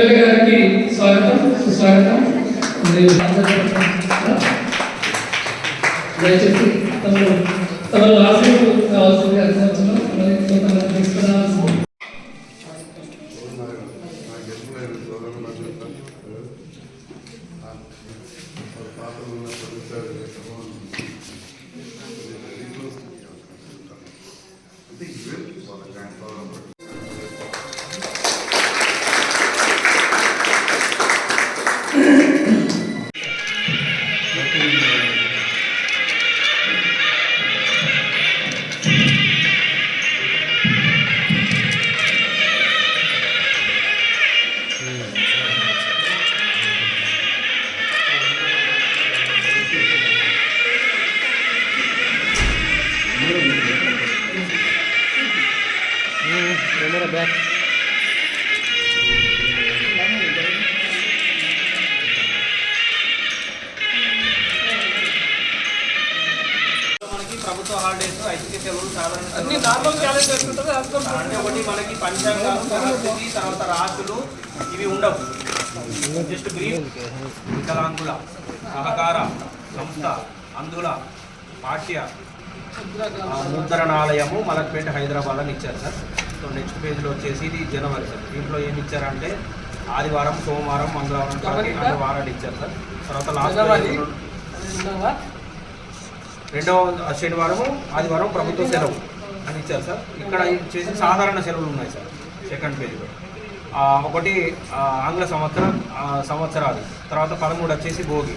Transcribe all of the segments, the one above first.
MLA గారికి స్వాగతం సుస్వాగతం మరియు దయచేసి తమరు తమరు ఆశలు కావాల్సిందిగా అర్థించడం మరి కొంతమంది తీసుకురావాల్సింది ప్రభుత్వ హాలిడేస్ ఐదు సెలవులు సాధారణ అంటే ఒకటి మనకి పంచాంగాలు పరిస్థితి తర్వాత రాశులు ఇవి ఉండవు. జస్ట్ బ్రీఫ్ వికలాంగుల సహకార సంస్థ అందుల పాఠ్య ముద్రణాలయము మలక్పేట హైదరాబాద్ అని ఇచ్చారు సార్. సో నెక్స్ట్ పేజ్లో వచ్చేసి ఇది జనవరి సార్. దీంట్లో ఏమి ఇచ్చారంటే ఆదివారం సోమవారం మంగళవారం వారాలు ఇచ్చారు సార్. తర్వాత. లాస్ట్ రెండవ శనివారం ఆదివారం ప్రభుత్వ సెలవు అని ఇచ్చారు సార్. ఇక్కడ చేసి సాధారణ సెలవులు ఉన్నాయి సార్ సెకండ్ పేజీలో ఒకటి ఆంగ్ల సంవత్సరం సంవత్సరాలు తర్వాత పదమూడు వచ్చేసి భోగి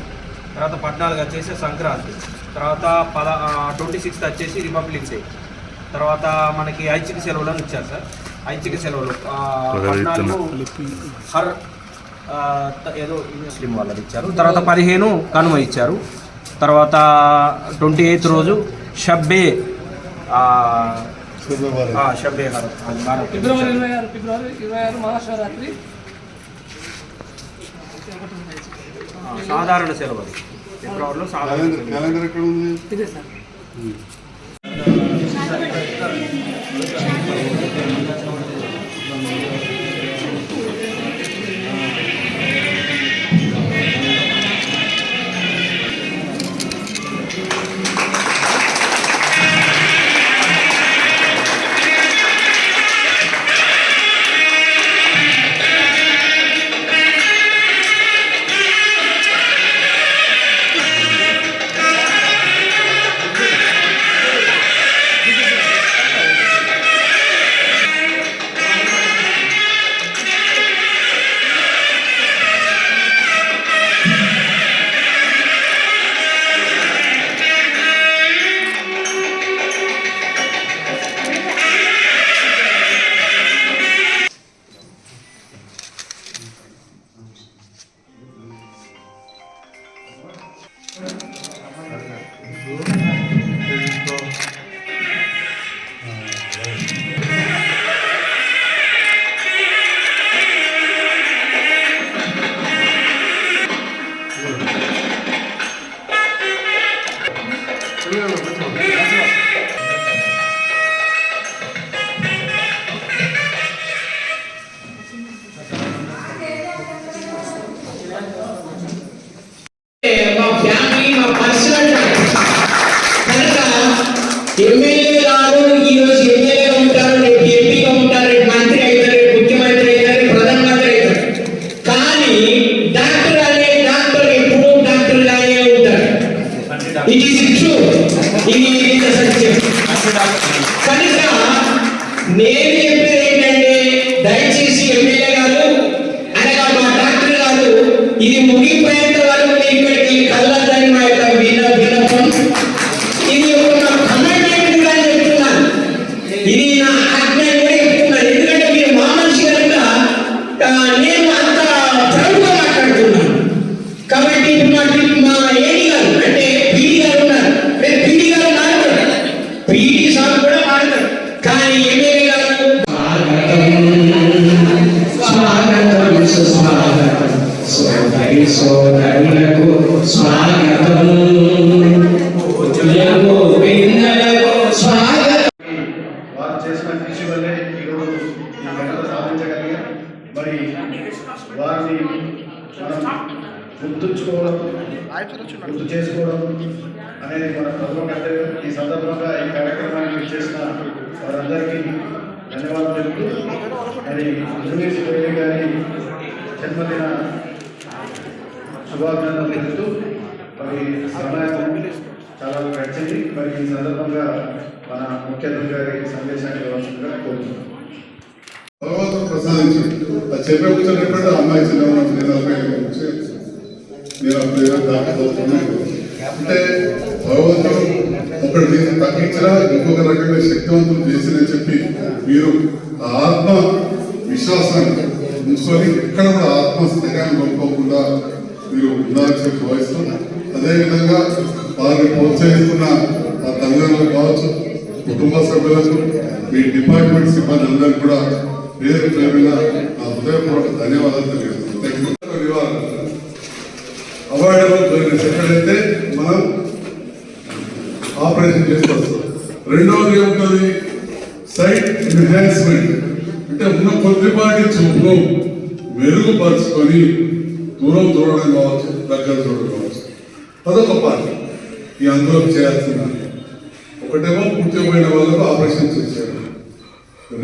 తర్వాత పద్నాలుగు వచ్చేసి సంక్రాంతి తర్వాత పద ట్వంటీ సిక్స్త్ వచ్చేసి రిపబ్లిక్ డే తర్వాత మనకి ఐచ్ఛిక సెలవులు అని ఇచ్చారు సార్. ఐచ్ఛిక సెలవులు పద్నాలుగు హర్ ఏదో ముస్లిం వాళ్ళది ఇచ్చారు. తర్వాత పదిహేను కనుమ ఇచ్చారు. తర్వాత ట్వంటీ ఎయిత్ రోజు షబ్బే ఆ, ఆ, షబ్బే ఫిబ్రవరి ఇరవై ఆరు ఫిబ్రవరి ఇరవై ఆరు మహాశివరాత్రి. సాధారణ సెలవు అది. ఫిబ్రవరిలో సాధారణ ఇది ముగిపోయేంత వరకు ఇక్కడికి కళ్ళ సోదరులకు స్వాగతం. వారు చేసిన కృషి వల్లే ఈరోజు ఈ ఘనత సాధించగలిగారు మరి గుర్తుంచుకోవడం గుర్తు చేసుకోవడం అనేది మన ప్రథమ కర్తవ్యం. ఈ సందర్భంగా ఈ కార్యక్రమాన్ని చేసిన వారందరికీ ధన్యవాదాలు చెబుతూ మరి గారి జన్మదిన శుభాకాంక్షలు తెలుస్తూ మరి సమయం చాలా గడిచింది మరి ఈ సందర్భంగా మన ముఖ్యమంత్రి గారి సందేశాన్ని ఇవ్వాల్సిందిగా కోరుతున్నాం భగవంతుడు ప్రసాదించాడు చెప్పే కూర్చొని అమ్మాయి చిన్న నేను నలభై ఏళ్ళ అప్పుడు ఏదో అంటే భగవంతుడు ఒకటి మీరు తగ్గించినా ఇంకొక రకంగా శక్తివంతం చేసినని చెప్పి మీరు ఆత్మ విశ్వాసాన్ని ఉంచుకొని ఎక్కడ కూడా ఆత్మ స్థైర్యాన్ని కోల్పోకుండా మీరు ఉండాలని చెప్పి భావిస్తూ అదేవిధంగా వారిని ప్రోత్సహిస్తున్న ఆ తల్లిదండ్రులు కావచ్చు కుటుంబ సభ్యులకు మీ డిపార్ట్మెంట్ సిబ్బంది అందరికీ కూడా పేరు పేరున నా హృదయపూర్వక ధన్యవాదాలు తెలియజేస్తున్నాను. అవాయిడబుల్ డోనర్స్ ఎక్కడైతే మనం ఆపరేషన్ చేసుకోవచ్చు రెండవది ఏముంటుంది సైట్ ఎన్హాన్స్మెంట్ అంటే ఉన్న కొద్దిపాటి చూపు మెరుగుపరుచుకొని దూరం చూడడం కావచ్చు దగ్గర చూడడం కావచ్చు. అదొక పార్ట్. ఈ అందులో చేయాల్సిన ఒకటేమో పూర్తిపోయిన వాళ్ళకు ఆపరేషన్ చేశారు.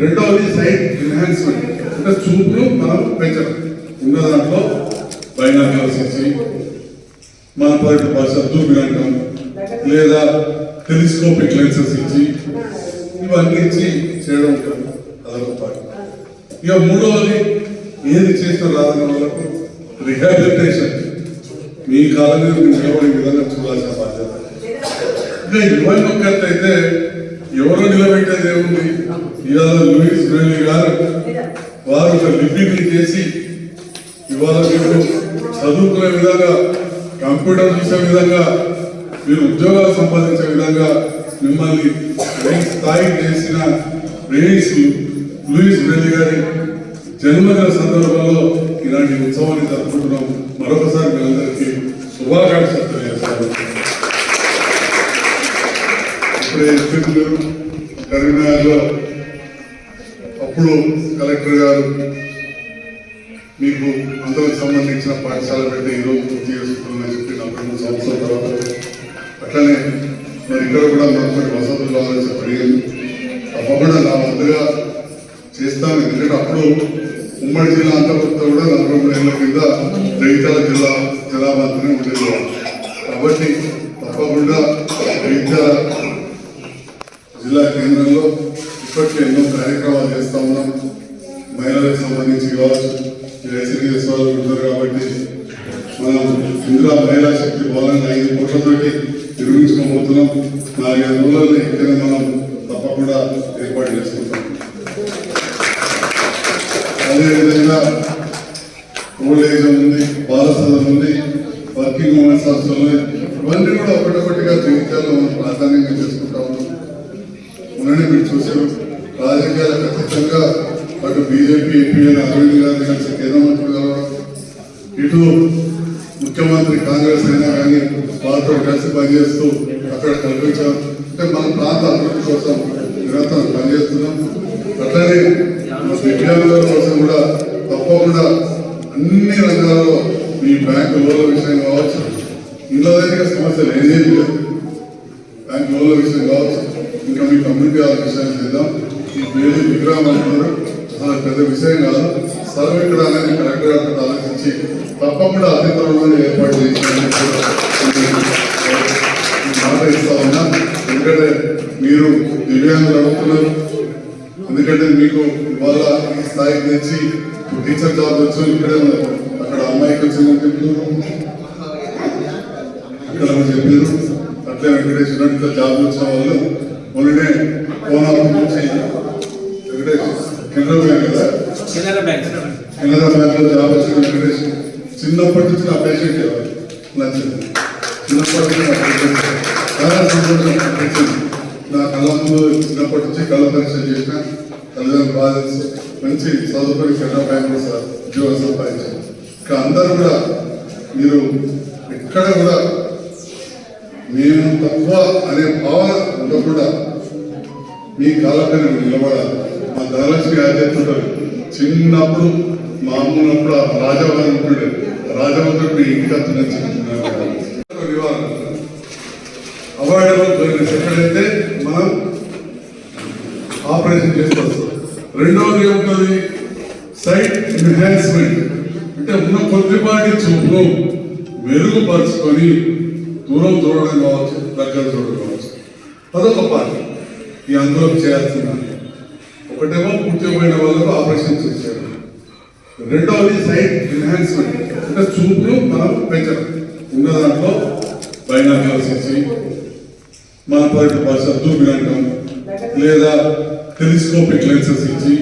రెండవది సైట్ ఎన్హాన్స్మెంట్. అంటే చూపులు మనం పెంచడం. ఉన్న దాంట్లో బైనామియల్స్ ఇచ్చి మన పది భాష దూరం లేదా టెలిస్కోపిక్ లెన్సెస్ ఇచ్చి ఇవన్నీ ఇచ్చి చేయడం ఉంటుంది అదొక పార్ట్. ఇక మూడవది ఏది చేసిన రాదన్న వాళ్ళకు రిహాబిలిటేషన్ మీ కాలంలో నిలబడే విధంగా చూడాల్సిన బాధ్యత? ఇంకా ఇరవై ఒక్కటైతే ఎవరో నిలబెట్టేది ఏముంది ఇవాళ లూయిస్ బ్రేలి గారు వారు ఒక లిపిని చేసి ఇవాళ మీరు చదువుకునే విధంగా కంప్యూటర్ చూసే విధంగా మీరు ఉద్యోగాలు సంపాదించే విధంగా మిమ్మల్ని స్థాయి స్థాయికి చేసిన రేస్ లూయిస్ బ్రేలి గారి జన్మదిన సందర్భంలో ఇలాంటి ఉత్సవాన్ని జరుపుకుంటున్నాం మరొకసారి మీ అందరికీ శుభాకాంక్షలు తెలియజేస్తాను. ఇప్పుడే ఎత్తుకులు కరీంనగర్లో అప్పుడు కలెక్టర్ గారు మీకు అందరికి సంబంధించిన పాఠశాల పెట్టి ఈరోజు పూర్తి చేసుకుంటుందని చెప్పి నలభై మూడు సంవత్సరాల తర్వాత అట్లనే మరి ఇక్కడ కూడా మనకు వసతులు కావాలని చెప్పి అడిగాను తప్పకుండా నా వంతుగా చేస్తాను. ఎందుకంటే అప్పుడు ఉమ్మడి జిల్లా అంతర్గత కూడా నలభై మూడు ఏళ్ళ కింద జగిత్యాల జిల్లా జిల్లా మంత్రిని ఉండేది కాబట్టి తప్పకుండా జగిత్యాల జిల్లా కేంద్రంలో ఇప్పటికే ఎన్నో కార్యక్రమాలు చేస్తా ఉన్నాం. మహిళలకు సంబంధించి కావచ్చు ఐసీడీఎస్ వాళ్ళు ఉంటారు కాబట్టి మనం ఇందులో మహిళా శక్తి బోధన ఐదు కోట్లతోటి నిర్మించుకోబోతున్నాం. నాలుగైదు రోజుల్లో ఇక్కడ మనం తప్పకుండా బాలసదం ఉంది వర్కింగ్ ఉమెన్స్ హాస్టల్ ఉంది ఇవన్నీ కూడా ఒకటొకటిగా జీవితాల్లో మనం ప్రాధాన్యంగా చేసుకుంటా ఉన్నాం. మొన్ననే మీరు చూశారు. రాజకీయాలకు ఖచ్చితంగా అటు బీజేపీ ఎంపీఎల్ అరవింద్ గాంధీ కలిసి కేంద్ర మంత్రులు కలవడం ఇటు ముఖ్యమంత్రి కాంగ్రెస్ అయినా కానీ వాళ్ళతో కలిసి పనిచేస్తూ అక్కడ కల్పించాం అంటే మన ప్రాంత అభివృద్ధి కోసం నిరంతరం పనిచేస్తున్నాం. అట్లనే మన దివ్యాంగుల కోసం కూడా తప్పకుండా అన్ని రంగాల్లో మీ బ్యాంకు లోన్ల విషయం కావచ్చు. ఇంట్లో దగ్గర సమస్యలు ఏదేమి లేదు బ్యాంక్ లోన్ల విషయం కావచ్చు. ఇంకా మీ కమ్యూనిటీ వాళ్ళ చేద్దాం. ఈ పేరు విగ్రహం అంటున్నారు. అసలు పెద్ద విషయం కాదు. సర్వ్ ఇక్కడ అనేది కలెక్టర్ గారితో ఆలోచించి తప్పకుండా అతి త్వరలోనే ఏర్పాటు చేసి మాట ఇస్తా ఉన్నా. ఎందుకంటే మీరు దివ్యాంగులు అడుగుతున్నారు ఎందుకంటే మీకు ఇవాళ ఈ స్థాయికి తెచ్చి టీచర్ జాబ్ వచ్చు ఇక్కడే. అక్కడ అమ్మాయికి వచ్చిందని చెప్తున్నారు. అక్కడ చెప్పారు. అట్లే వెంకటేష్ ఇట్లా జాబ్ వచ్చిన వాళ్ళు మొన్ననే కోనాపూర్ నుంచి వెంకటేష్ కెనరా బ్యాంక్ కదా? కెనరా బ్యాంక్. కెనరా బ్యాంక్లో జాబ్ వచ్చిన వెంకటేష్. చిన్నప్పటి నుంచి నా పేషెంట్ నచ్చింది చిన్నప్పటి నుంచి నా పేషెంట్ చాలా సంతోషం నా కళ్ళ ముందు చిన్నప్పటి నుంచి కళ్ళ పరీక్ష చేసిన తల్లిదండ్రులు బాధ మంచి చదువుకొని కెనరా బ్యాంక్ సార్ ఉద్యోగం సంపాదించారు. ఇక్కడ అందరూ కూడా మీరు ఎక్కడ కూడా నేను తక్కువ అనే భావన ఉండకుండా మీ కాలంపై నిలబడాలి. మా ధనలక్ష్మి గారు చెప్తుంటారు చిన్నప్పుడు మామూలప్పుడు రాజావారు ఉంటుండే. రాజవంతుడు మీ ఇంటికి అతను ఎక్కడైతే మనం ఆపరేషన్ చేస్తాం రెండవది ఏముంటుంది? Sight enhancement. అంటే ఉన్న కొద్దిపాటి చూపు మెరుగుపరుచుకొని దూరం చూడడం కావచ్చు దగ్గర చూడడం కావచ్చు. అదొక పార్ట్. ఈ అందులో చేయాల్సిన ఒకటేమో పూర్తిపోయిన వాళ్ళకు ఆపరేషన్ చేశారు. రెండవది సైట్ ఎన్హాన్స్మెంట్. అంటే చూపును మనం పెంచడం. ఉన్న దాంట్లో బైనామియల్స్ ఇచ్చి మన పరిట భాష దూరం లేదా టెలిస్కోపిక్ లెన్సెస్ ఇచ్చి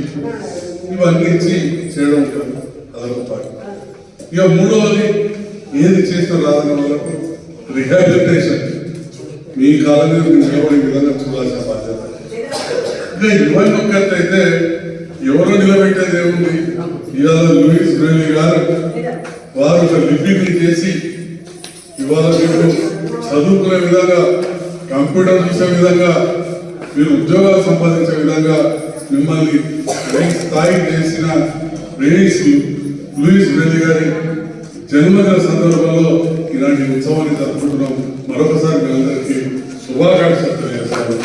ఇవన్నీ ఇచ్చి చేయడం ఉంటుంది అదొక పార్ట్ ఇక మూడవది ఏది చేసిన రాదన్న వాళ్ళకు రిహాబిలిటేషన్ మీ కాలం మీద నిలబడే విధంగా చూడాల్సిన బాధ్యత. ఇంకా ఇవన్నీ ఒక్కటైతే ఎవరు నిలబెట్టేది ఏముంది ఇవాళ లూయిస్ గ్రేలీ గారు వారు ఒక లిపిని చేసి ఇవాళ మీరు చదువుకునే విధంగా కంప్యూటర్ చూసే విధంగా మీరు ఉద్యోగాలు సంపాదించే విధంగా మిమ్మల్ని స్థాయి చేసిన రేస్ లూయిస్ బ్రెల్లి గారి జన్మదిన సందర్భంలో ఇలాంటి ఉత్సవాన్ని జరుపుకుంటున్నాం. మరొకసారి మీ అందరికీ శుభాకాంక్షలు తెలియజేస్తాను.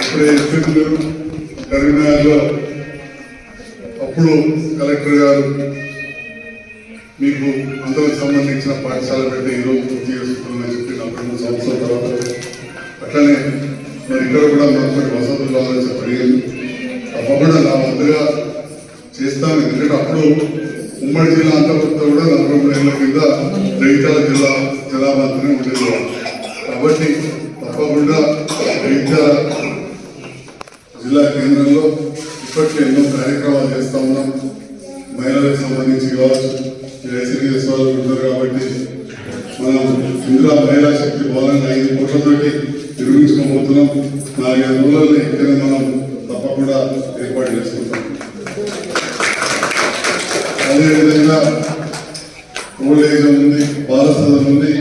ఇప్పుడే చెప్పింది కరీంనగర్లో అప్పుడు కలెక్టర్ గారు మీకు అందరికి సంబంధించిన పాఠశాల పెట్టి ఈరోజు పూర్తి చేసుకుంటున్నామని చెప్పి నలభై మూడు సంవత్సరాల తర్వాత అట్లనే మరి ఇక్కడ కూడా మనకు కొన్ని వసతులు కావాలని అప్పకుండా అడిగాను తప్పకుండా నా వంతుగా చేస్తాను. ఎందుకంటే అప్పుడు ఉమ్మడి జిల్లా అంతర్గత కూడా నలభై మూడు ఏళ్ళ కింద జగిత్యాల జిల్లా జిల్లా మంత్రి ఉండేది కాబట్టి తప్పకుండా జగిత్యాల జిల్లా కేంద్రంలో ఇప్పటికే ఎన్నో కార్యక్రమాలు చేస్తా ఉన్నాం. మహిళలకు సంబంధించి కావచ్చు ఐసీడీఎస్ వాళ్ళు ఉంటారు కాబట్టి మనం ఇందులో మహిళా శక్తి బోధన ఐదు కోట్లతోటి నిర్మించుకోబోతున్నాం నాలుగైదు రోజుల్లో ఇక్కడ మనం తప్పకుండా ఏర్పాటు చేసుకుంటాం. అదేవిధంగా ఓల్డ్ ఏజ్ ఉంది బాలసదం ఉంది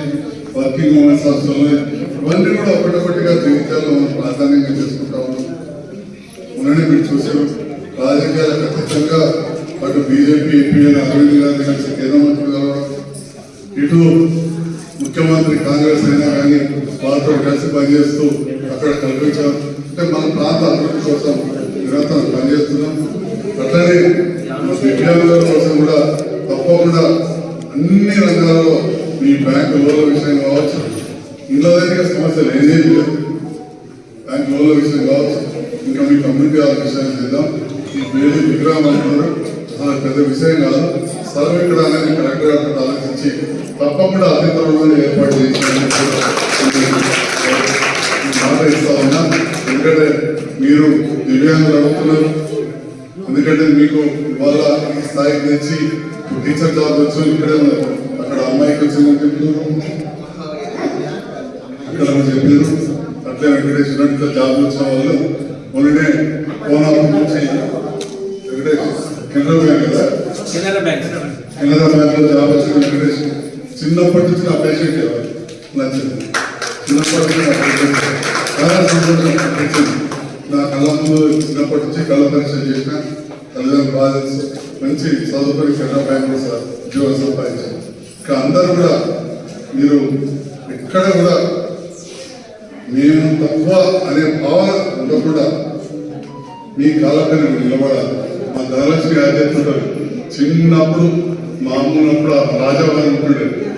వర్కింగ్ ఉమెన్స్ హాస్టల్ ఇవన్నీ కూడా ఒకటొకటిగా జీవితాల్లో మనం ప్రాధాన్యంగా చేసుకుంటా ఉన్నాం. మీరు చూసారు రాజకీయాలకు అతీతంగా అటు బీజేపీ ఎంపీఎల్ అరవింద్ గాంధీ కలిసి కేంద్ర మంత్రులు కలవడం ఇటు ముఖ్యమంత్రి కాంగ్రెస్ అయినా కానీ వాళ్ళతో కలిసి పనిచేస్తూ అక్కడ కల్పించాం. అంటే మన ప్రాంత అభివృద్ధి కోసం నిరంతరం పనిచేస్తున్నాం. అట్లనే మన దివ్యాంగుల కోసం కూడా తప్పకుండా అన్ని రంగాల్లో మీ బ్యాంకు లోన్ల విషయం కావచ్చు. ఇంట్లో దగ్గర సమస్యలు ఏదేమి లేదు. బ్యాంక్ లోన్ల విషయం కావచ్చు. ఇంకా మీ కమ్యూనిటీ వాళ్ళ విషయం చేద్దాం. ఈ పేరు విగ్రహం అంటున్నారు. పెద్ద విషయం కాదు. స్థలం కలెక్టర్ గారితో ఆలోచించి తప్పకుండా అతి త్వరలోనే ఏర్పాటు చేసి ఉన్నా. ఎందుకంటే మీరు దివ్యాంగులు అడుగుతున్నారు ఎందుకంటే మీకు ఇవాళ ఈ స్థాయికి తెచ్చి టీచర్ జాబ్ వచ్చి ఇక్కడే ఉన్నారు. అక్కడ అమ్మాయికి వచ్చిందని చెప్తున్నారు అక్కడ చెప్పారు. అట్లే వెంకటేశ్వర జాబ్ వచ్చిన వాళ్ళు మొన్ననే కోనాపూర్ నుంచి వెంకటేష్ కెనరా బ్యాంక్ కదా కెనరా బ్యాంక్ కెనరా బ్యాంక్లో జాబ్ వచ్చిన వెంకటేష్ చిన్నప్పటి నుంచి నా పేషెంట్ నచ్చింది చిన్నప్పటి నుంచి చాలా సంతోషం అనిపించింది. నా కళ్ళ చిన్నప్పటి నుంచి కళ్ళ పరీక్ష చేసిన తల్లిదండ్రులు బాధ్యత మంచి చదువుకొని కెనరా బ్యాంక్లో సార్ ఉద్యోగం సంపాదించాను ఇక్కడ అందరూ కూడా మీరు ఎక్కడ కూడా మేము తక్కువ అనే భావన ఉండకుండా మీ కాలపైన మీరు నిలబడాలి. మా ధనలక్ష్మి గారు చెప్తుంటారు చిన్నప్పుడు మా అమ్మున్నప్పుడు ఆ రాజావారి ఉంటుండే.